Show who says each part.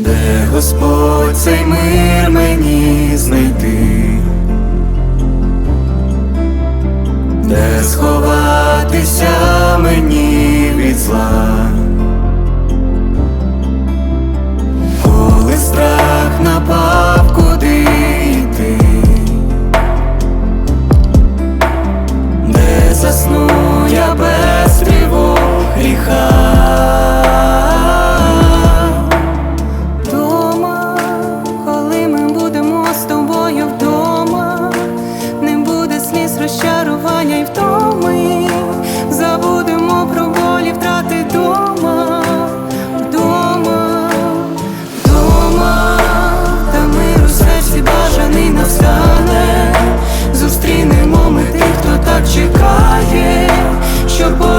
Speaker 1: де Господь цей мир мені знайти, де сховатися мені від зла, your boy.